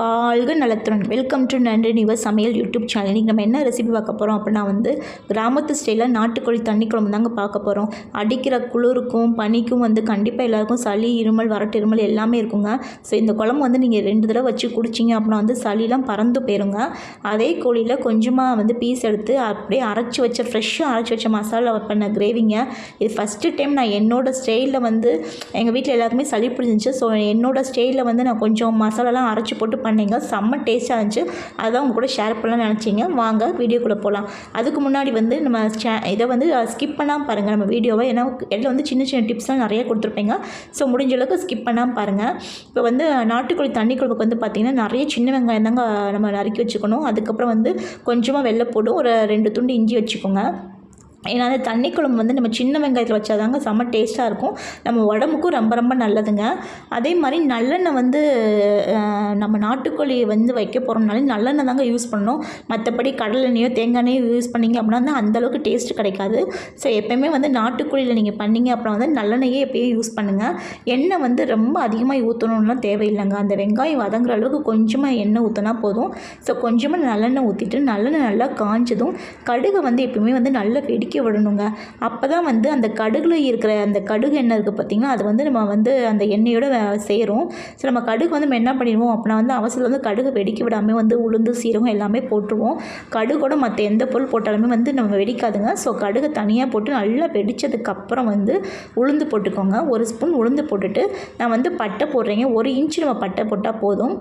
வாழ்க நலத்துடன். Welcome to நன்றி நிவர் சமையல் யூடியூப் சேனல் நீங்கள் நம்ம என்ன ரெசிபி பார்க்க போகிறோம் அப்படின்னா வந்து கிராமத்து ஸ்டைலில் நாட்டுக்கோழி தண்ணி குழம்பு தாங்க பார்க்க போகிறோம் அடிக்கிற குளிருக்கும் பனிக்கும் வந்து கண்டிப்பாக எல்லாருக்கும் சளி இருமல் வரட்டு இருமல் எல்லாமே இருக்குங்க. ஸோ இந்த குழம்பு வந்து நீங்கள் ரெண்டு தடவை வச்சு குடிச்சிங்க அப்படின்னா வந்து சளிலாம் பறந்து போயிருங்க. அதே கோழியில் கொஞ்சமாக வந்து பீஸ் எடுத்து அப்படியே அரைச்சி வச்ச ஃப்ரெஷ்ஷாக அரைச்சி வச்ச மசாலா பண்ண கிரேவிங்க இது ஃபஸ்ட்டு டைம் நான் என்னோடய ஸ்டைலில் வந்து எங்கள் வீட்டில் எல்லாருக்குமே சளி பிடிச்சிருந்துச்சு. ஸோ என்னோடய ஸ்டைலில் வந்து நான் கொஞ்சம் மசாலாலாம் அரைச்சி போட்டு பண்ணீங்க. செம்ம டேஸ்ட்டாக இருந்துச்சு. அதான் உங்கள் கூட ஷேர் பண்ணலாம்னு நினச்சிங்க. வாங்க வீடியோக்குள்ளே போகலாம் அதுக்கு முன்னாடி வந்து நம்ம சே இதை வந்து ஸ்கிப் பண்ணாமல் பாருங்கள் நம்ம வீடியோவை ஏன்னா இதில் வந்து சின்ன சின்ன டிப்ஸ்லாம் நிறைய கொடுத்துருப்பீங்க. ஸோ முடிஞ்ச அளவுக்கு ஸ்கிப் பண்ணாமல் பாருங்கள் இப்போ வந்து நாட்டுக்கோழி தண்ணி குழம்புக்கு வந்து பார்த்திங்கன்னா நிறைய சின்ன வெங்காயம் தாங்க நம்ம நறுக்கி வச்சுக்கணும். அதுக்கப்புறம் வந்து கொஞ்சமாக வெள்ளை போடும் ஒரு ரெண்டு துண்டு இஞ்சி வச்சுக்கோங்க. ஏன்னா அந்த தண்ணி குழம்பு வந்து நம்ம சின்ன வெங்காயத்தில் வச்சாதாங்க செம்ம டேஸ்ட்டாக இருக்கும். நம்ம உடம்புக்கும் ரொம்ப ரொம்ப நல்லதுங்க. அதே மாதிரி நல்லெண்ணெய் வந்து நம்ம நாட்டுக்கோழி வந்து வைக்க போகிறோம்னாலே நல்லெண்ணெய் தாங்க யூஸ் பண்ணணும். மற்றபடி கடலெண்ணெயோ தேங்காய் எண்ணெயோ யூஸ் பண்ணிங்க அப்படின்னா வந்து அந்தளவுக்கு டேஸ்ட் கிடைக்காது. ஸோ எப்போயுமே வந்து நாட்டுக்கோழியில் நீங்கள் பண்ணீங்க அப்புறம் வந்து நல்லெண்ணெயே எப்பயும் யூஸ் பண்ணுங்கள் எண்ணெய் வந்து ரொம்ப அதிகமாக ஊற்றணும்லாம் தேவையில்லைங்க. அந்த வெங்காயம் வதங்குற அளவுக்கு கொஞ்சமாக எண்ணெய் ஊற்றினா போதும். ஸோ கொஞ்சமாக நல்லெண்ணெய் ஊற்றிட்டு நல்லெண்ணெய் நல்லா காஞ்சதும் கடுகு வந்து எப்பயுமே வந்து நல்லா வெடிக்க விடணுங்க. அப்போ தான் வந்து அந்த கடுகில் இருக்கிற அந்த கடுகு எண்ணெய் இருக்குது பார்த்திங்கன்னா அது வந்து நம்ம வந்து அந்த எண்ணெயோட வே- சேரும் ஸோ நம்ம கடுகு வந்து நம்ம என்ன பண்ணிடுவோம் அப்படின்னா வந்து அவசரத்தில் வந்து கடுகு வெடிக்க விடாமல் வந்து உளுந்து சீரகம் எல்லாமே போட்டுருவோம். கடுகோட மற்ற எந்த பொருள் போட்டாலுமே வந்து நம்ம வெடிக்காதுங்க. ஸோ கடுகு தனியாக போட்டு நல்லா வெடித்ததுக்கப்புறம் வந்து உளுந்து போட்டுக்கோங்க. ஒரு ஸ்பூன் உளுந்து போட்டுட்டு நான் வந்து பட்டை போடுறேங்க. ஒரு இன்ச்சு நம்ம பட்டை போட்டால் போதும்.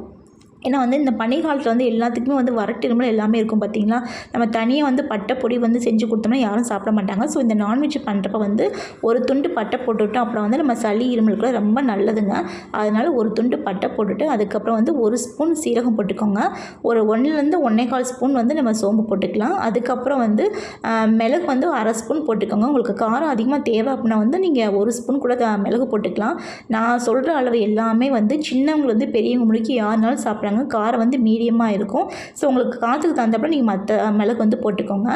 ஏன்னா வந்து இந்த பனிக்காலத்தில் வந்து எல்லாத்துக்குமே வந்து வறட்டு இருமல் எல்லாமே இருக்கும் பார்த்திங்களா நம்ம தனியாக வந்து பட்டை பொடி வந்து செஞ்சு கொடுத்தோம்னா யாரும் சாப்பிட மாட்டாங்க. ஸோ இந்த நான்வெஜ் பண்ணுறப்ப வந்து ஒரு துண்டு பட்டை போட்டுவிட்டோம் அப்புறம் வந்து நம்ம சளி இருமலுக்குள்ள ரொம்ப நல்லதுங்க. அதனால் ஒரு துண்டு பட்டை போட்டுட்டு அதுக்கப்புறம் வந்து ஒரு ஸ்பூன் சீரகம் போட்டுக்கோங்க. ஒரு ஒன்றுலேருந்து ஒன்றே கால் ஸ்பூன் வந்து நம்ம சோம்பு போட்டுக்கலாம். அதுக்கப்புறம் வந்து மிளகு வந்து அரை ஸ்பூன் போட்டுக்கோங்க. உங்களுக்கு காரம் அதிகமாக தேவை அப்படின்னா வந்து நீங்கள் ஒரு ஸ்பூன் கூட த- மிளகு போட்டுக்கலாம். நான் சொல்கிற அளவு எல்லாமே வந்து சின்னவங்க வந்து பெரியவங்க முடிக்கு யாருனாலும் சாப்பிட்றாங்க காரம் வந்து மீடியமாக இருக்கும். ஸோ உங்களுக்கு காற்றுக்கு தகுந்தப்ப நீங்கள் மற்ற மிளகு வந்து போட்டுக்கோங்க.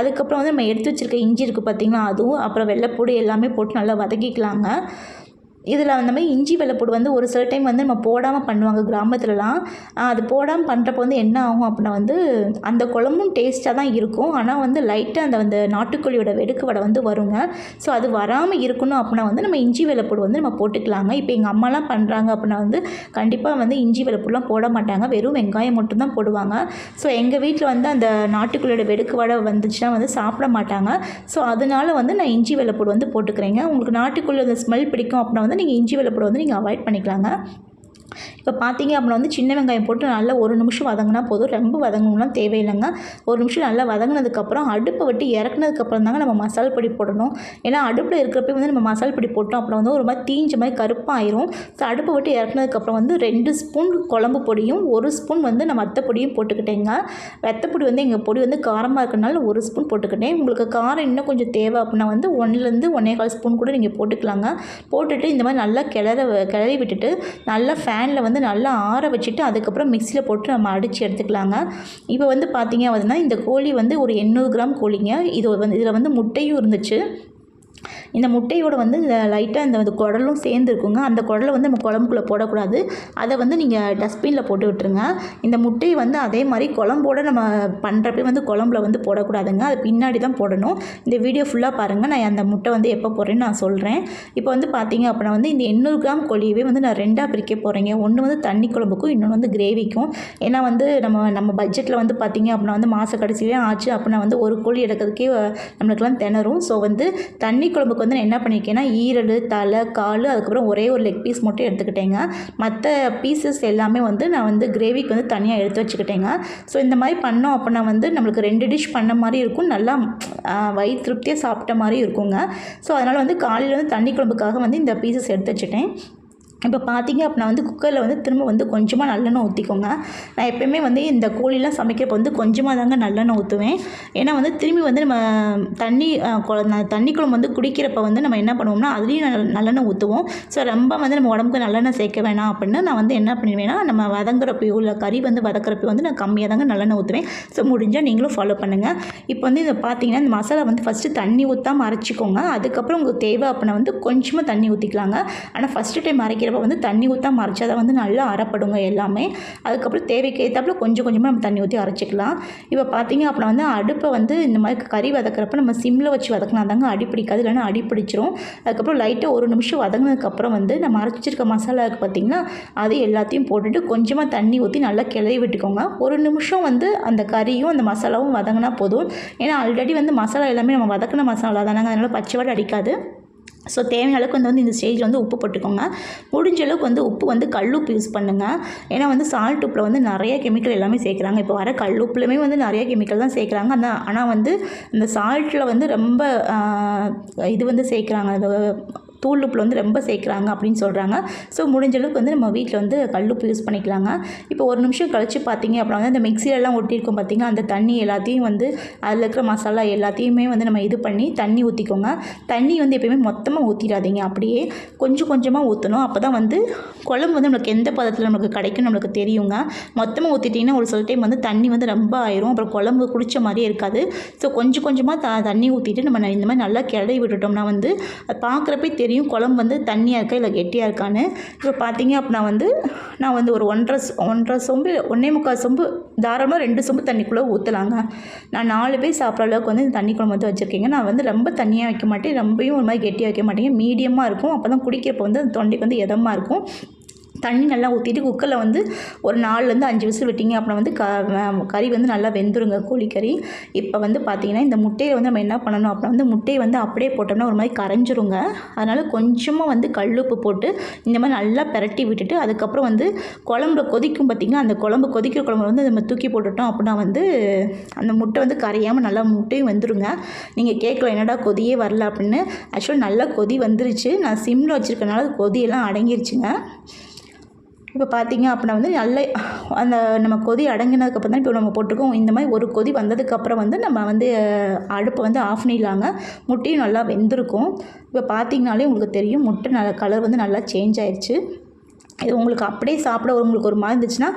அதுக்கப்புறம் வந்து நம்ம எடுத்து வச்சிருக்க இஞ்சி இருக்குது பார்த்தீங்களா அதுவும் அப்புறம் வெள்ளைப்பூடி எல்லாமே போட்டு நல்லா வதக்கிக்கலாங்க. இதில் அந்த மாதிரி இஞ்சி வெள்ளைப்பூடு வந்து ஒரு சில டைம் வந்து நம்ம போடாமல் பண்ணுவாங்க கிராமத்துலலாம். அது போடாமல் பண்ணுறப்ப வந்து என்ன ஆகும் அப்படின்னா வந்து அந்த குழம்பும் டேஸ்ட்டாக தான் இருக்கும். ஆனால் வந்து லைட்டாக அந்த அந்த நாட்டுக்கோழியோட வெடுக்கு வடை வந்து வருங்க. ஸோ அது வராமல் இருக்கணும் அப்படின்னா வந்து நம்ம இஞ்சி வெள்ளைப்பூடு வந்து நம்ம போட்டுக்கலாங்க. இப்போ எங்கள் அம்மாலாம் பண்ணுறாங்க அப்படின்னா வந்து கண்டிப்பாக வந்து இஞ்சி வெள்ளைப்பூடுலாம் போட மாட்டாங்க. வெறும் வெங்காயம் மட்டும்தான் போடுவாங்க. ஸோ எங்கள் வீட்டில் வந்து அந்த நாட்டுக்கோழியோட வெடுக்கு வடை வந்துச்சுன்னா வந்து சாப்பிட மாட்டாங்க. ஸோ அதனால வந்து நான் இஞ்சி வெள்ளைப்பூடு வந்து போட்டுக்கிறேங்க. உங்களுக்கு நாட்டுக்குள்ளே அந்த ஸ்மெல் பிடிக்கும் அப்படின்னா வந்து நீங்கள் இஞ்சி வெள்ளைப்பூடு வந்து நீங்கள் அவாய்ட் பண்ணிக்கலாங்க. இப்போ பார்த்தீங்க அப்படின்னா வந்து சின்ன வெங்காயம் போட்டு நல்லா ஒரு நிமிஷம் வதங்கினா போதும். ரொம்ப வதங்கணும்லாம் தேவையில்லைங்க. ஒரு நிமிஷம் நல்லா வதங்கினதுக்கப்புறம் அடுப்பை விட்டு இறக்குனதுக்கப்புறம் தாங்க நம்ம மசால் பொடி போடணும். ஏன்னா அடுப்பில் இருக்கிறப்ப வந்து நம்ம மசால் பொடி போட்டோம் அப்புறம் வந்து ஒரு மாதிரி தீஞ்ச மாதிரி கருப்பாயிரும். ஸோ அடுப்பை விட்டு இறக்குனதுக்கப்புறம் வந்து ரெண்டு ஸ்பூன் குழம்பு பொடியும் ஒரு ஸ்பூன் வந்து நான் அத்தை பொடியும் போட்டுக்கிட்டேங்க. வெத்தப்பொடி வந்து எங்கள் பொடி வந்து காரமாக இருக்கிறதுனால ஒரு ஸ்பூன் போட்டுக்கிட்டேன். உங்களுக்கு காரம் இன்னும் கொஞ்சம் தேவை அப்படின்னா வந்து ஒன்றுலேருந்து ஒன்றே கால் ஸ்பூன் கூட நீங்கள் போட்டுக்கலாங்க. போட்டுட்டு இந்த மாதிரி நல்லா கிளற கிளறி விட்டுட்டு நல்லா ஃபேனில் வந்து நல்லா ஆற வச்சுட்டு அதுக்கப்புறம் மிக்சியில் போட்டு நம்ம அடித்து எடுத்துக்கலாங்க. இப்போ வந்து பார்த்தீங்க அப்படின்னா இந்த கோழி வந்து ஒரு எண்ணூறு கிராம் கோழிங்க. இது வந்து இதில் வந்து முட்டையும் இருந்துச்சு. இந்த முட்டையோட வந்து லைட்டாக இந்த வந்து குடலும் சேர்ந்துருக்குங்க அந்த குடலை வந்து நம்ம குழம்புக்குள்ளே போடக்கூடாது. அதை வந்து நீங்கள் டஸ்ட்பினில் போட்டு விட்டுருங்க. இந்த முட்டையை வந்து அதே மாதிரி குழம்போட நம்ம பண்ணுறப்பே வந்து குழம்புல வந்து போடக்கூடாதுங்க. அது பின்னாடி தான் போடணும். இந்த வீடியோ ஃபுல்லாக பாருங்கள் நான் அந்த முட்டை வந்து எப்போ போடுறேன்னு நான் சொல்கிறேன் இப்போ வந்து பார்த்தீங்க அப்படின்னா வந்து இந்த எண்ணூறு கிராம் கோழியவே வந்து நான் ரெண்டாக பிரிக்க போகிறேங்க ஒன்று வந்து தண்ணி குழம்புக்கும் இன்னொன்று வந்து கிரேவிக்கும் ஏன்னா வந்து நம்ம நம்ம பட்ஜெட்டில் வந்து பார்த்தீங்க அப்படின்னா வந்து மாத கடைசியிலே ஆச்சு அப்படின்னா வந்து ஒரு கோழி எடுக்கிறதுக்கே நம்மளுக்கெல்லாம் திணறும். ஸோ வந்து தண்ணி குழம்புக்கு வந்து நான் என்ன பண்ணியிருக்கேன்னா ஈரல் தலை கால் அதுக்கப்புறம் ஒரே ஒரு லெக் பீஸ் மட்டும் எடுத்துக்கிட்டேங்க. மற்ற பீசஸ் எல்லாமே வந்து நான் வந்து கிரேவிக்கு வந்து தனியாக எடுத்து வச்சுக்கிட்டேங்க. ஸோ இந்த மாதிரி பண்ணோம் அப்படின்னா வந்து நம்மளுக்கு ரெண்டு டிஷ் பண்ண மாதிரி இருக்கும். நல்லா ஆஹ், வயிறு திருப்தியாக சாப்பிட்ட மாதிரி இருக்குங்க. ஸோ அதனால் வந்து காலையில் வந்து தண்ணி குழம்புக்காக வந்து இந்த பீசஸ் எடுத்து வச்சுட்டேன் இப்போ பார்த்தீங்க அப்படின்னா வந்து குக்கரில் வந்து திரும்ப வந்து கொஞ்சமாக நல்லெண்ணெய் ஊற்றிக்கோங்க. நான் எப்பயுமே வந்து இந்த கோழிலாம் சமைக்கிறப்ப வந்து கொஞ்சமாக தாங்க நல்லெண்ணெய் ஊற்றுவேன். ஏன்னா வந்து திரும்பி வந்து நம்ம தண்ணி தண்ணி குழம்பு வந்து குடிக்கிறப்ப வந்து நம்ம என்ன பண்ணுவோம்னா அதுலேயும் நல்ல- நல்லெண்ணெய் ஊற்றுவோம். ஸோ ரொம்ப வந்து நம்ம உடம்புக்கு நல்லெண்ணெய் சேர்க்க வேணாம் அப்படின்னு நான் வந்து என்ன பண்ணுவேன்னா நம்ம வதங்குறப்பையோ இல்லை கறி வந்து வதக்குறப்பையோ வந்து நான் கம்மியாக தாங்க நல்லெண்ணெய் ஊற்றுவேன். ஸோ முடிஞ்சால் நீங்களும் ஃபாலோ பண்ணுங்கள் இப்போ வந்து இதை பார்த்தீங்கன்னா இந்த மசாலா வந்து ஃபஸ்ட்டு தண்ணி ஊற்றாமல் அரைச்சிக்கோங்க. அதுக்கப்புறம் உங்களுக்கு தேவை அப்படின்னா வந்து கொஞ்சமாக தண்ணி ஊற்றிக்கலாங்க ஆனால் ஃபஸ்ட்டு டைம் அரைக்கிற வைக்கிறப்ப வந்து தண்ணி ஊற்றாம அரைச்சா தான் வந்து நல்லா அரைப்படுங்க எல்லாமே. அதுக்கப்புறம் தேவைக்கு ஏற்றாப்புல கொஞ்சம் கொஞ்சமாக நம்ம தண்ணி ஊற்றி அரைச்சிக்கலாம். இப்போ பார்த்தீங்க அப்புறம் வந்து அடுப்பை வந்து இந்த மாதிரி கறி வதக்குறப்ப நம்ம சிம்மில் வச்சு வதக்கினா தாங்க அடி பிடிக்காது இல்லைன்னா அடி பிடிச்சிரும். அதுக்கப்புறம் லைட்டாக ஒரு நிமிஷம் வதங்கினதுக்கப்புறம் வந்து நம்ம அரைச்சிருக்க மசாலாவுக்கு பார்த்திங்கன்னா அது எல்லாத்தையும் போட்டுட்டு கொஞ்சமாக தண்ணி ஊற்றி நல்லா கிளறி விட்டுக்கோங்க. ஒரு நிமிஷம் வந்து அந்த கறியும் அந்த மசாலாவும் வதங்கினா போதும். ஏன்னா ஆல்ரெடி வந்து மசாலா எல்லாமே நம்ம வதக்கின மசாலா தானாங்க. அதனால் பச்சை வாடை அடிக்காது. ஸோ தேவையான அளவுக்கு வந்து வந்து இந்த ஸ்டேஜில் வந்து உப்பு போட்டுக்கோங்க. முடிஞ்ச அளவுக்கு வந்து உப்பு வந்து கல்லுப்பு யூஸ் பண்ணுங்கள் ஏன்னா வந்து சால்ட் உப்பில் வந்து நிறைய கெமிக்கல் எல்லாமே சேர்க்குறாங்க. இப்போ வர கல்லுப்புலையுமே வந்து நிறைய கெமிக்கல் தான் சேர்க்குறாங்க. அந்த ஆனால் வந்து இந்த சால்ட்டில் வந்து ரொம்ப இது வந்து சேர்க்குறாங்க. தூள் உப்பில் வந்து ரொம்ப சேர்க்குறாங்க அப்படின்னு சொல்கிறாங்க ஸோ முடிஞ்ச அளவுக்கு வந்து நம்ம வீட்டில் வந்து கல்லுப்பு யூஸ் பண்ணிக்கலாங்க. இப்போ ஒரு நிமிஷம் கழித்து பார்த்தீங்க அப்படின்னா வந்து அந்த மிக்சிலெல்லாம் ஒட்டியிருக்கோம் பார்த்தீங்க அந்த தண்ணி எல்லாத்தையும் வந்து அதில் இருக்கிற மசாலா எல்லாத்தையுமே வந்து நம்ம இது பண்ணி தண்ணி ஊற்றிக்கோங்க தண்ணி வந்து எப்பயுமே மொத்தமாக ஊற்றிடாதீங்க அப்படியே கொஞ்சம் கொஞ்சமாக ஊற்றணும் அப்போ தான் வந்து குழம்பு வந்து நம்மளுக்கு எந்த பதத்தில் நம்மளுக்கு கிடைக்கும் நம்மளுக்கு தெரியுங்க. மொத்தமாக ஊற்றிட்டிங்கன்னா ஒரு சில டைம் வந்து தண்ணி வந்து ரொம்ப ஆயிரும். அப்புறம் குழம்பு குடித்த மாதிரியே இருக்காது. ஸோ கொஞ்சம் கொஞ்சமாக த தண்ணி ஊற்றிட்டு நம்ம ந- இந்த மாதிரி நல்லா கிளறி விட்டுட்டோம்னா வந்து அது பார்க்குறப்பே தெரியும். குழம்பு வந்து தண்ணியாக இருக்கா இல்லை கெட்டியாக இருக்கான்னு. இப்போ பார்த்தீங்க அப்படின்னா வந்து நான் வந்து ஒரு ஒன்றரை ஒன்றரை சொம்பு ஒன்றே முக்கால் சொம்பு தாராளமாக ரெண்டு சொம்பு தண்ணிக்குள்ளே ஊற்றலாங்க நான் நாலு பேர் சாப்பிட்ற அளவுக்கு வந்து இந்த தண்ணி குழம்பு வந்து வச்சுருக்கீங்க. நான் வந்து ரொம்ப தண்ணியாக வைக்க மாட்டேன். ரொம்பையும் ஒரு மாதிரி கெட்டியாக வைக்க மாட்டேங்க. மீடியமாக இருக்கும். அப்போ தான் குடிக்கிறப்ப வந்து அந்த தொண்டைக்கு வந்து இதமாக இருக்கும். தண்ணி நல்லா ஊற்றிட்டு குக்கரில் வந்து ஒரு நாலுலேருந்து அஞ்சு விசில் விட்டிங்க அப்புறம் வந்து க கறி வந்து நல்லா வெந்துருங்க. கோழிக்கறி. இப்போ வந்து பார்த்தீங்கன்னா இந்த முட்டையை வந்து நம்ம என்ன பண்ணணும் அப்புறம் வந்து முட்டையை வந்து அப்படியே போட்டோம்னா ஒரு மாதிரி கரைஞ்சிருங்க. அதனால் கொஞ்சமாக வந்து கல்லுப்பு போட்டு இந்த மாதிரி நல்லா பிரட்டி விட்டுட்டு அதுக்கப்புறம் வந்து குழம்பு கொதிக்கும் பார்த்திங்கன்னா அந்த குழம்பு கொதிக்கிற குழம்பு வந்து நம்ம தூக்கி போட்டுட்டோம் அப்படின்னா வந்து அந்த முட்டை வந்து கரையாமல் நல்லா முட்டையும் வந்துருங்க. நீங்கள் கேட்கலாம் என்னடா கொதியே வரல அப்படின்னு. ஆக்சுவலாக நல்லா கொதி வந்துருச்சு. நான் சிம்மில் வச்சுருக்கனால அது கொதியெல்லாம் அடங்கிருச்சுங்க. இப்போ பார்த்தீங்க அப்படின்னா வந்து நல்ல அந்த நம்ம கொதி அடங்கினதுக்கப்புறம் தான் இப்போ நம்ம போட்டிருக்கோம். இந்த மாதிரி ஒரு கொதி வந்ததுக்கப்புறம் வந்து நம்ம வந்து அடுப்பை வந்து ஆஃப் பண்ணிடலாங்க. முட்டையும் நல்லா வெந்திருக்கும். இப்போ பார்த்தீங்கனாலே உங்களுக்கு தெரியும் முட்டை நல்ல கலர் வந்து நல்லா சேஞ்ச் ஆயிடுச்சு இது உங்களுக்கு அப்படியே சாப்பிட உங்களுக்கு ஒரு மாதிரி இருந்துச்சுன்னா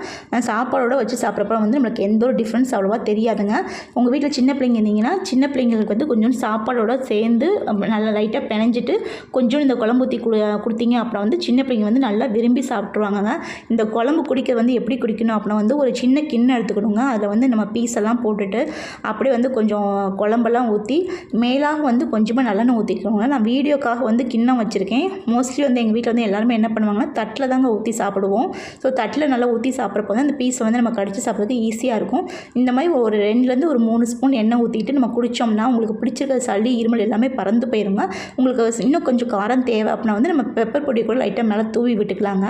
சாப்பாடோட வச்சு சாப்பிட்றப்ப வந்து நம்மளுக்கு எந்த ஒரு டிஃப்ரென்ஸ் அவ்வளோவா தெரியாதுங்க. உங்கள் வீட்டில் சின்ன பிள்ளைங்க இருந்தீங்கன்னா சின்ன பிள்ளைங்களுக்கு வந்து கொஞ்சம் சாப்பாடோட சேர்ந்து நல்லா லைட்டாக பிணைஞ்சிட்டு கொஞ்சம் இந்த குழம்பு ஊற்றி குடு கொடுத்தீங்க அப்புறம் வந்து சின்ன பிள்ளைங்க வந்து நல்லா விரும்பி சாப்பிட்ருவாங்கங்க இந்த குழம்பு குடிக்க வந்து எப்படி குடிக்கணும் அப்படின்னா வந்து ஒரு சின்ன கிண்ணம் எடுத்துக்கணுங்க. அதில் வந்து நம்ம பீஸ் எல்லாம் போட்டுட்டு அப்படியே வந்து கொஞ்சம் குழம்பெல்லாம் ஊற்றி மேலாக வந்து கொஞ்சமாக நல்லெண்ணெய் ஊற்றிக்கோங்க நான் வீடியோக்காக வந்து கிண்ணம் வச்சுருக்கேன். மோஸ்ட்லி வந்து எங்கள் வீட்டில் வந்து எல்லாருமே என்ன பண்ணுவாங்கன்னா தட்டில் தாங்க ஊற்றி சாப்பிடுவோம். ஸோ தட்டில் நல்லா ஊற்றி சாப்பிட்றப்ப வந்து அந்த பீஸை வந்து நம்ம கடிச்சு சாப்பிட்றதுக்கு ஈஸியாக இருக்கும். இந்த மாதிரி ஒரு ரெண்டுலேருந்து ஒரு மூணு ஸ்பூன் எண்ணெய் ஊற்றிட்டு நம்ம குடித்தோம்னா உங்களுக்கு பிடிச்சிருக்க சளி இருமல் எல்லாமே பறந்து போயிருங்க. உங்களுக்கு இன்னும் கொஞ்சம் காரம் தேவை அப்படின்னா வந்து நம்ம பெப்பர் பொடி கூட லைட்டாக மேலே தூவி விட்டுக்கலாங்க.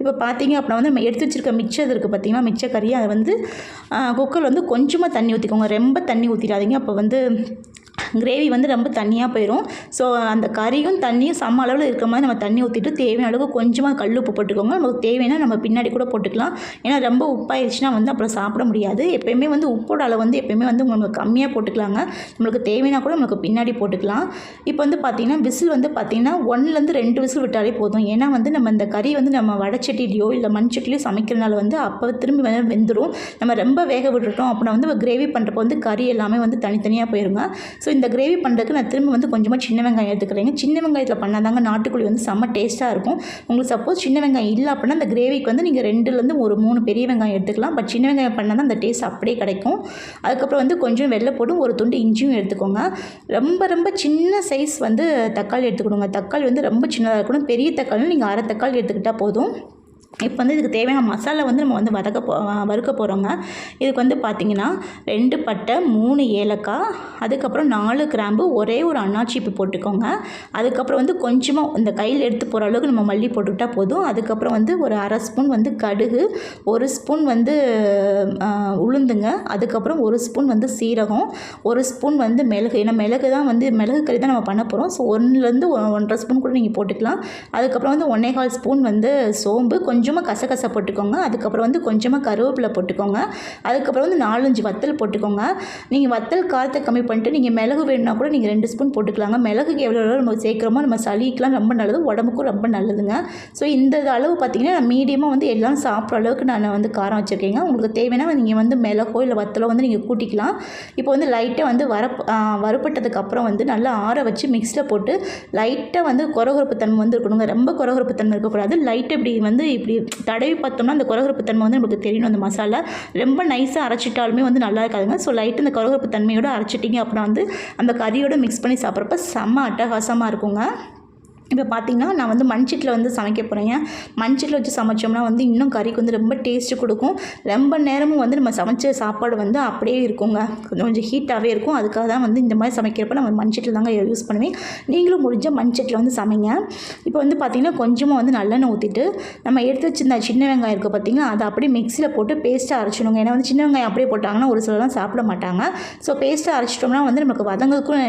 இப்போ பார்த்தீங்க அப்படின்னா வந்து நம்ம எடுத்து வச்சிருக்க மிச்சம் இருக்குது பார்த்தீங்கன்னா மிச்ச கறியை அதை வந்து குக்கரில் வந்து கொஞ்சமாக தண்ணி ஊற்றிக்கோங்க ரொம்ப தண்ணி ஊற்றிடாதீங்க அப்போ வந்து கிரேவி வந்து ரொம்ப தண்ணியாக போயிடும் ஸோ அந்த கறியும் தண்ணியும் சம அளவில் இருக்கிற மாதிரி நம்ம தண்ணி ஊற்றிட்டு தேவையான அளவுக்கு கொஞ்சமாக கல் உப்பு போட்டுக்கோங்க. நமக்கு தேவைன்னா நம்ம பின்னாடி கூட போட்டுக்கலாம். ஏன்னா ரொம்ப உப்பாயிருச்சுன்னா வந்து அப்புறம் சாப்பிட முடியாது. எப்பயுமே வந்து உப்போட அளவு வந்து எப்பயுமே வந்து உங்களுக்கு கம்மியாக போட்டுக்கலாங்க. நம்மளுக்கு தேவைன்னா கூட நமக்கு பின்னாடி போட்டுக்கலாம். இப்போ வந்து பார்த்திங்கன்னா விசில் வந்து பார்த்திங்கன்னா ஒன்லேருந்து ரெண்டு விசில் விட்டாலே போதும். ஏன்னா வந்து நம்ம இந்த கறி வந்து நம்ம வடச்சட்டிலையோ இல்லை மண் சட்டிலையோ சமைக்கிறனால வந்து அப்போ திரும்பி வந்து வெந்துடும் நம்ம ரொம்ப வேக விட்டுட்டோம் அப்படின்னா வந்து கிரேவி பண்ணுறப்போ வந்து கறி எல்லாமே வந்து தனித்தனியாக போயிருங்க. ஸோ இந்த இந்த கிரேவி பண்ணுறதுக்கு நான் திரும்ப வந்து கொஞ்சமாக சின்ன வெங்காயம் எடுத்துக்கிறேங்க. சின்ன வெங்காயத்தில் பண்ணாதாங்க நாட்டுக்கோழி வந்து செம்ம டேஸ்ட்டாக இருக்கும். உங்களுக்கு சப்போஸ் சின்ன வெங்காயம் இல்லை அப்படின்னா அந்த கிரேவிக்கு வந்து நீங்கள் ரெண்டுலேருந்து ஒரு மூணு பெரிய வெங்காயம் எடுத்துக்கலாம். பட் சின்ன வெங்காயம் பண்ணால் தான் அந்த டேஸ்ட் அப்படியே கிடைக்கும். அதுக்கப்புறம் வந்து கொஞ்சம் வெள்ளை போடும் ஒரு துண்டு இஞ்சியும் எடுத்துக்கோங்க. ரொம்ப ரொம்ப சின்ன சைஸ் வந்து தக்காளி எடுத்துக்கணுங்க. தக்காளி வந்து ரொம்ப சின்னதாக இருக்கணும். பெரிய தக்காளி நீங்கள் அரை தக்காளி எடுத்துக்கிட்டால் போதும். இப்போ வந்து இதுக்கு தேவையான மசாலா வந்து நம்ம வந்து வதக்க போ வறுக்க போகிறோங்க இதுக்கு வந்து பார்த்திங்கன்னா ரெண்டு பட்டை மூணு ஏலக்காய் அதுக்கப்புறம் நாலு கிராம்பு ஒரே ஒரு அன்னாச்சிப்பு போட்டுக்கோங்க. அதுக்கப்புறம் வந்து கொஞ்சமாக இந்த கையில் எடுத்து போகிற அளவுக்கு நம்ம மல்லி போட்டுக்கிட்டால் போதும். அதுக்கப்புறம் வந்து ஒரு அரை ஸ்பூன் வந்து கடுகு ஒரு ஸ்பூன் வந்து உளுந்துங்க. அதுக்கப்புறம் ஒரு ஸ்பூன் வந்து சீரகம் ஒரு ஸ்பூன் வந்து மிளகு. ஏன்னா மிளகு தான் வந்து மிளகு கறி தான் நம்ம பண்ண போகிறோம் ஸோ ஒன்றுலேருந்து ஒன்றரை ஸ்பூன் கூட நீங்கள் போட்டுக்கலாம். அதுக்கப்புறம் வந்து ஒன்றே கால் ஸ்பூன் வந்து சோம்பு. கொஞ்சம் கொஞ்சமாக கசகசை போட்டுக்கோங்க அதுக்கப்புறம் வந்து கொஞ்சமாக கருவேப்பிலை போட்டுக்கோங்க. அதுக்கப்புறம் வந்து நாலஞ்சு வத்தல் போட்டுக்கோங்க. நீங்கள் வத்தல் காரத்தை கம்மி பண்ணிட்டு நீங்கள் மிளகு வேணும்னா கூட நீங்கள் ரெண்டு ஸ்பூன் போட்டுக்கலாங்க. மிளகுக்கு எவ்வளோ எவ்வளோ நம்ம சேர்க்குறோமோ நம்ம சளிக்கெலாம் ரொம்ப நல்லது உடம்புக்கும் ரொம்ப நல்லதுங்க. ஸோ இந்த அளவு பார்த்தீங்கன்னா நான் மீடியமாக வந்து எல்லாம் சாப்பிட்ற அளவுக்கு நான் வந்து காரம் வச்சுருக்கேங்க. உங்களுக்கு தேவைன்னா நீங்கள் வந்து மிளகோ இல்லை வத்தலோ வந்து நீங்கள் கூட்டிக்கலாம். இப்போ வந்து லைட்டாக வந்து வர வறுப்பட்டதுக்கப்புறம் வந்து நல்லா ஆற வச்சு மிக்ஸில் போட்டு லைட்டாக வந்து குறகுறப்பு தன்மை வந்து இருக்கணுங்க. ரொம்ப குறகுறப்பு தன்மை இருக்கக்கூடாது. லைட்டாக இப்படி வந்து இப்படி தடவி பார்த்தோம்னா அந்த குறகுறப்பு தன்மை வந்து நமக்கு தெரியணும் அந்த மசாலா ரொம்ப நைஸாக அரைச்சிட்டாலுமே வந்து நல்லா இருக்காதுங்க. ஸோ லைட்டு அந்த குறகுறப்பு தன்மையோடு அரைச்சிட்டிங்க அப்படின்னா வந்து அந்த கறியோடு மிக்ஸ் பண்ணி சாப்பிட்றப்ப செம்ம அட்டகாசமாக இருக்குங்க. இப்போ பார்த்தீங்கன்னா நான் வந்து மண்சட்டியில் வந்து சமைக்க போகிறேங்க மண்சட்டியில் வச்சு சமைச்சோம்னா வந்து இன்னும் கறிக்கு வந்து ரொம்ப டேஸ்ட்டு கொடுக்கும். ரொம்ப நேரமும் வந்து நம்ம சமைச்ச சாப்பாடு வந்து அப்படியே இருக்குங்க. கொஞ்சம் கொஞ்சம் ஹீட்டாகவே இருக்கும். அதுக்காக தான் வந்து இந்த மாதிரி சமைக்கிறப்ப நம்ம மண்சட்டியில் தாங்க யூஸ் பண்ணுவேன். நீங்களும் முடிஞ்ச மண்சட்டில் வந்து சமைங்க. இப்போ வந்து பார்த்திங்கன்னா கொஞ்சமாக வந்து நல்லெண்ணெய் ஊற்றிட்டு நம்ம எடுத்து வச்சிருந்த சின்ன வெங்காயம் இருக்குது பார்த்திங்கன்னா அதை அப்படியே மிக்சியில் போட்டு பேஸ்ட்டாக அரைச்சிடுங்க. ஏன்னா வந்து சின்ன வெங்காயம் அப்படியே போட்டாங்கன்னா ஒரு சிலர்லாம் சாப்பிட மாட்டாங்க. ஸோ பேஸ்ட்டாக அரைச்சிட்டோம்னா வந்து நமக்கு வதங்களுக்கும்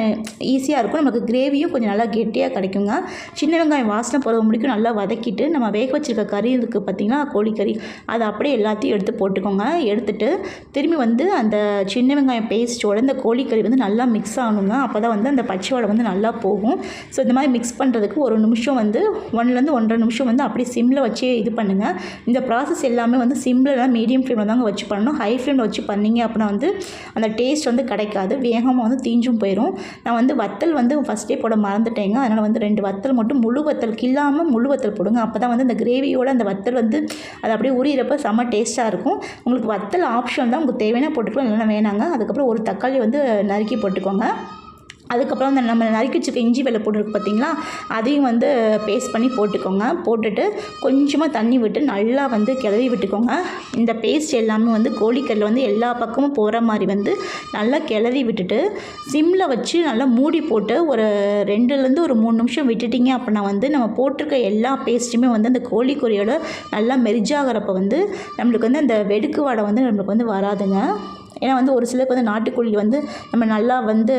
ஈஸியாக இருக்கும். நமக்கு கிரேவியும் கொஞ்சம் நல்லா கெட்டியாக கிடைக்குங்க. சின்ன வெங்காயம் வாசனை போகிற முடிக்கும் நல்லா வதக்கிட்டு நம்ம வேக வச்சுருக்க கறி இருக்குது பார்த்திங்கன்னா கோழிக்கறி அதை அப்படியே எல்லாத்தையும் எடுத்து போட்டுக்கோங்க. எடுத்துட்டு திரும்பி வந்து அந்த சின்ன வெங்காயம் பேஸ்ட்டோட இந்த கோழிக்கறி வந்து நல்லா மிக்ஸ் ஆகணுங்க. அப்போ தான் வந்து அந்த பச்சை வடை வந்து நல்லா போகும். ஸோ இந்த மாதிரி மிக்ஸ் பண்ணுறதுக்கு ஒரு நிமிஷம் வந்து ஒன்லேருந்து ஒன்றரை நிமிஷம் வந்து அப்படியே சிம்மில் வச்சு இது பண்ணுங்கள் இந்த ப்ராசஸ் எல்லாமே வந்து சிம்மில் மீடியம் ஃப்ளேமில் தாங்க வச்சு பண்ணணும். ஹை ஃப்ளேமில் வச்சு பண்ணீங்க அப்படின்னா வந்து அந்த டேஸ்ட் வந்து கிடைக்காது. வேகமாக வந்து தீஞ்சும் போயிடும் நான் வந்து வத்தல் வந்து ஃபஸ்ட்டே போட மறந்துட்டேங்க. அதனால் வந்து ரெண்டு வத்தல் மட்டும் முழு வத்தல் கில்லாமல் முழு வத்தல் போடுங்க. அப்போ தான் வந்து அந்த கிரேவியோட அந்த வத்தல் வந்து அது அப்படியே உரியிறப்ப செம்ம டேஸ்ட்டாக இருக்கும். உங்களுக்கு வத்தல் ஆப்ஷன் தான் உங்களுக்கு தேவையான போட்டுக்கலாம் இல்லைன்னா வேணாங்க. அதுக்கப்புறம் ஒரு தக்காளி வந்து நறுக்கி போட்டுக்கோங்க. அதுக்கப்புறம் அந்த நம்ம நறுக்கி வச்சுக்க இஞ்சி வெள்ளை போட்டுருக்கு பார்த்தீங்களா அதையும் வந்து பேஸ்ட் பண்ணி போட்டுக்கோங்க. போட்டுட்டு கொஞ்சமாக தண்ணி விட்டு நல்லா வந்து கிளறி விட்டுக்கோங்க. இந்த பேஸ்ட் எல்லாமே வந்து கோழிக்கல்ல வந்து எல்லா பக்கமும் போகிற மாதிரி வந்து நல்லா கிளறி விட்டுட்டு சிம்மில் வச்சு நல்லா மூடி போட்டு ஒரு ரெண்டுலேருந்து ஒரு மூணு நிமிஷம் விட்டுட்டிங்க அப்படின்னா வந்து நம்ம போட்டிருக்க எல்லா பேஸ்ட்டுமே வந்து அந்த கோழிக்கொரியோட நல்லா மெரிஜாகிறப்ப வந்து நம்மளுக்கு வந்து அந்த வெடுக்கு வாடை வந்து நம்மளுக்கு வந்து வராதுங்க. ஏன்னா வந்து ஒரு சிலருக்கு வந்து நாட்டுக்கோழி வந்து நம்ம நல்லா வந்து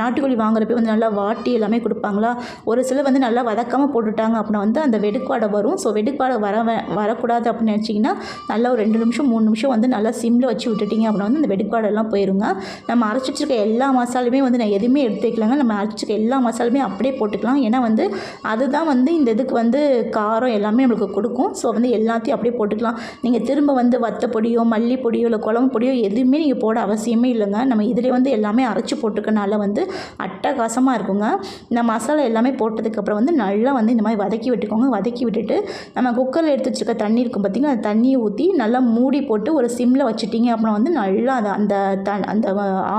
நாட்டுக்கோழி வாங்குறப்ப வந்து நல்லா வாட்டி எல்லாமே கொடுப்பாங்களா? ஒரு சிலர் வந்து நல்லா வதக்காமல் போட்டுட்டாங்க அப்படின்னா வந்து அந்த வெடுக்காடை வரும். ஸோ வெடுக்காடை வர வரக்கூடாது அப்படின்னு நினச்சிங்கன்னா நல்லா ஒரு ரெண்டு நிமிஷம் மூணு நிமிஷம் வந்து நல்லா சிம்மில் வச்சு விட்டுட்டிங்க அப்படின்னா வந்து அந்த வெடுக்காடெல்லாம் போயிருங்க. நம்ம அரைச்சி வச்சிருக்க எல்லா மசாலுமே வந்து நான் எதுவுமே எடுத்து வைக்கலாங்க. நம்ம அரைச்சிருக்க எல்லா மசாலுமே அப்படியே போட்டுக்கலாம். ஏன்னா வந்து அதுதான் வந்து இந்த இதுக்கு வந்து காரம் எல்லாமே நம்மளுக்கு கொடுக்கும். ஸோ வந்து எல்லாத்தையும் அப்படியே போட்டுக்கலாம். நீங்கள் திரும்ப வந்து வத்த பொடியோ மல்லி பொடியோ இல்லை குழம்பு பொடியோ எதுவுமே நீங்கள் போட அவசியமே இல்லைங்க. நம்ம இதில் வந்து எல்லாமே அரைச்சி போட்டுக்கனால வந்து அட்டகாசமாக இருக்குங்க. இந்த மசாலா எல்லாமே போட்டதுக்கப்புறம் வந்து நல்லா வந்து இந்த மாதிரி வதக்கி விட்டுக்கோங்க. வதக்கி விட்டுட்டு நம்ம குக்கரில் எடுத்து வச்சுருக்க தண்ணி இருக்கும் பார்த்திங்கன்னா அந்த தண்ணியை ஊற்றி நல்லா மூடி போட்டு ஒரு சிம்மில் வச்சுட்டிங்க அப்புறம் வந்து நல்லா அந்த அந்த த அந்த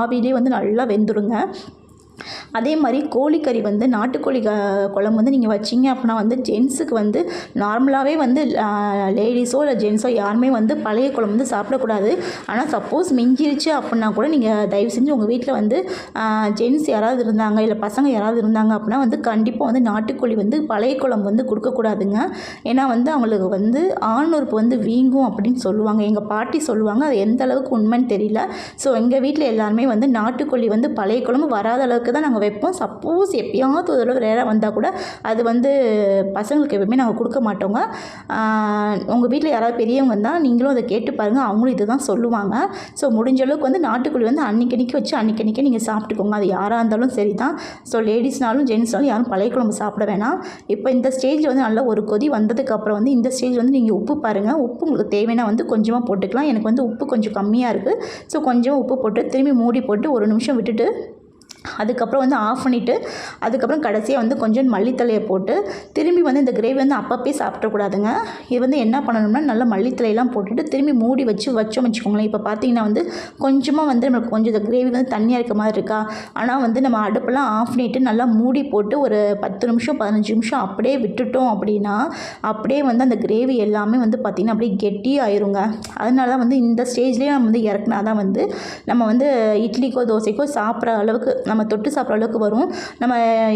ஆவிலே வந்து நல்லா வெந்துருங்க. அதே மாதிரி கோழிக்கறி வந்து நாட்டுக்கோழி குழம்பு வந்து நீங்கள் வச்சிங்க அப்படின்னா வந்து ஜென்ஸுக்கு வந்து நார்மலாகவே வந்து லேடிஸோ இல்லை ஜென்ஸோ யாருமே வந்து பழைய குழம்பு வந்து சாப்பிடக்கூடாது. ஆனால் சப்போஸ் மிஞ்சிருச்சு அப்படின்னா கூட நீங்கள் தயவு செஞ்சு உங்கள் வீட்டில் வந்து ஜென்ஸ் யாராவது இருந்தாங்க இல்லை பசங்க யாராவது இருந்தாங்க அப்படின்னா வந்து கண்டிப்பாக வந்து நாட்டுக்கோழி வந்து பழைய குழம்பு வந்து கொடுக்கக்கூடாதுங்க. ஏன்னா வந்து அவங்களுக்கு வந்து ஆணுறுப்பு வந்து வீங்கும் அப்படின்னு சொல்லுவாங்க. எங்கள் பாட்டி சொல்லுவாங்க. அது எந்த அளவுக்கு உண்மைன்னு தெரியல. ஸோ எங்கள் வீட்டில் எல்லாருமே வந்து நாட்டுக்கோழி வந்து பழைய குழம்பு வராத அளவுக்கு தான் நாங்கள் வைப்போம். சப்போஸ் எப்பயாவது ஒரு தடவை ரேராக வந்தால் கூட அது வந்து பசங்களுக்கு எப்பவுமே நாங்கள் கொடுக்க மாட்டோங்க. உங்கள் வீட்டில் யாராவது பெரியவங்க இருந்தால் நீங்களும் அதை கேட்டு பாருங்கள் அவங்களும் இது தான் சொல்லுவாங்க. ஸோ முடிஞ்ச அளவுக்கு வந்து நாட்டுக்கோழி வந்து அன்றைக்கி வச்சு அன்றைக்கி நீங்கள் சாப்பிட்டுக்கோங்க. அது யாராக இருந்தாலும் சரி தான் ஸோ லேடிஸ்னாலும் ஜென்ட்ஸ்னாலும் யாரும் பழைய குழம்பு சாப்பிட வேணாம். இப்போ இந்த ஸ்டேஜில் வந்து நல்ல ஒரு கொதி வந்ததுக்கப்புறம் வந்து இந்த ஸ்டேஜ் வந்து நீங்கள் உப்பு பாருங்கள் உப்பு உங்களுக்கு தேவைன்னா வந்து கொஞ்சமாக போட்டுக்கலாம். எனக்கு வந்து உப்பு கொஞ்சம் கம்மியாக இருக்குது ஸோ கொஞ்சமாக உப்பு போட்டு திரும்பி மூடி போட்டு ஒரு நிமிஷம் விட்டுட்டு அதுக்கப்புறம் வந்து ஆஃப் பண்ணிவிட்டு அதுக்கப்புறம் கடைசியாக வந்து கொஞ்சம் மல்லித்தலையை போட்டு திரும்பி வந்து இந்த கிரேவி வந்து அப்பப்பே சாப்பிடக்கூடாதுங்க. இது வந்து என்ன பண்ணணும்னா நல்லா மல்லித்தலையெல்லாம் போட்டுட்டு திரும்பி மூடி வச்சு வச்சோம் வச்சுக்கோங்களேன். இப்போ பார்த்தீங்கன்னா வந்து கொஞ்சமாக வந்து நம்மளுக்கு கொஞ்சம் இந்த கிரேவி வந்து தண்ணியாக இருக்க மாதிரி இருக்கா? ஆனால் வந்து நம்ம அடுப்பெல்லாம் ஆஃப் பண்ணிவிட்டு நல்லா மூடி போட்டு ஒரு பத்து நிமிஷம் பதினஞ்சு நிமிஷம் அப்படியே விட்டுட்டோம் அப்படின்னா அப்படியே வந்து அந்த கிரேவி எல்லாமே வந்து பார்த்திங்கன்னா அப்படியே கெட்டி ஆயிருங்க. அதனால தான் வந்து இந்த ஸ்டேஜ்லேயே நம்ம வந்து இறக்குனா தான் வந்து நம்ம வந்து இட்லிக்கோ தோசைக்கோ சாப்பிட்ற அளவுக்கு நம்ம தொட்டு சாப்பிட்ற அளவுக்கு வரும். நம்ம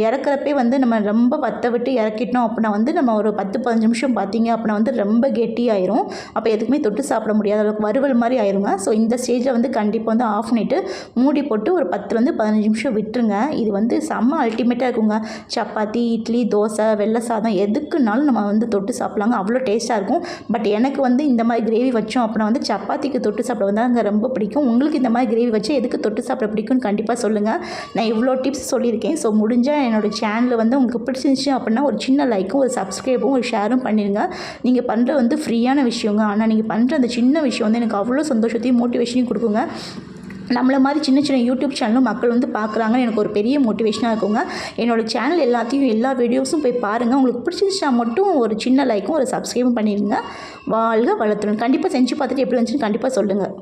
இறக்குறப்பே வந்து நம்ம ரொம்ப பற்ற விட்டு இறக்கிட்டோம் அப்படின்னா வந்து நம்ம ஒரு பத்து பதினஞ்சு நிமிஷம் பார்த்தீங்க அப்படின்னா வந்து ரொம்ப கெட்டியாயிரும் அப்போ எதுக்குமே தொட்டு சாப்பிட முடியாத அளவுக்கு வறுவல் மாதிரி ஆயிருங்க. ஸோ இந்த ஸ்டேஜில் வந்து கண்டிப்பாக வந்து ஆஃப் பண்ணிவிட்டு மூடி போட்டு ஒரு பத்துலேருந்து பதினஞ்சு நிமிஷம் விட்டுருங்க. இது வந்து செம்ம அல்டிமேட்டாக இருக்குங்க. சப்பாத்தி இட்லி தோசை வெள்ளை சாதம் எதுக்குனாலும் நம்ம வந்து தொட்டு சாப்பிட்லாங்க. அவ்வளோ டேஸ்ட்டாக இருக்கும். பட் எனக்கு வந்து இந்த மாதிரி கிரேவி வச்சோம் அப்படின்னா வந்து சப்பாத்திக்கு தொட்டு சாப்பிட வந்தால் அங்கே ரொம்ப பிடிக்கும். உங்களுக்கு இந்த மாதிரி கிரேவி வச்சு எதுக்கு தொட்டு சாப்பிட பிடிக்கும்னு கண்டிப்பாக சொல்லுங்கள் நான் இவ்வளோ டிப்ஸ் சொல்லியிருக்கேன். ஸோ முடிஞ்சால் என்னோடய சேனலில் வந்து உங்களுக்கு பிடிச்சிருந்துச்சு அப்படின்னா ஒரு சின்ன லைக்கும் ஒரு சப்ஸ்கிரைபும் ஒரு ஷேரும் பண்ணிடுங்க நீங்கள் பண்ணுற வந்து ஃப்ரீயான விஷயங்க. ஆனால் நீங்கள் பண்ணுற அந்த சின்ன விஷயம் வந்து எனக்கு அவ்வளோ சந்தோஷத்தையும் மோட்டிவேஷனையும் கொடுக்குங்க. நம்மளை மாதிரி சின்ன சின்ன யூடியூப் சேனலும் மக்கள் வந்து பார்க்குறாங்கன்னு எனக்கு ஒரு பெரிய மோட்டிவேஷனாக இருக்குங்க. என்னோடய சேனல் எல்லாத்தையும் எல்லா வீடியோஸும் போய் பாருங்கள் உங்களுக்கு பிடிச்சிருந்துச்சா மட்டும் ஒரு சின்ன லைக்கும் ஒரு சப்ஸ்கிரைபும் பண்ணிடுங்க வாழ்க வளர்த்துணும் கண்டிப்பாக செஞ்சு பார்த்துட்டு எப்படி வந்துச்சுன்னு கண்டிப்பாக சொல்லுங்கள்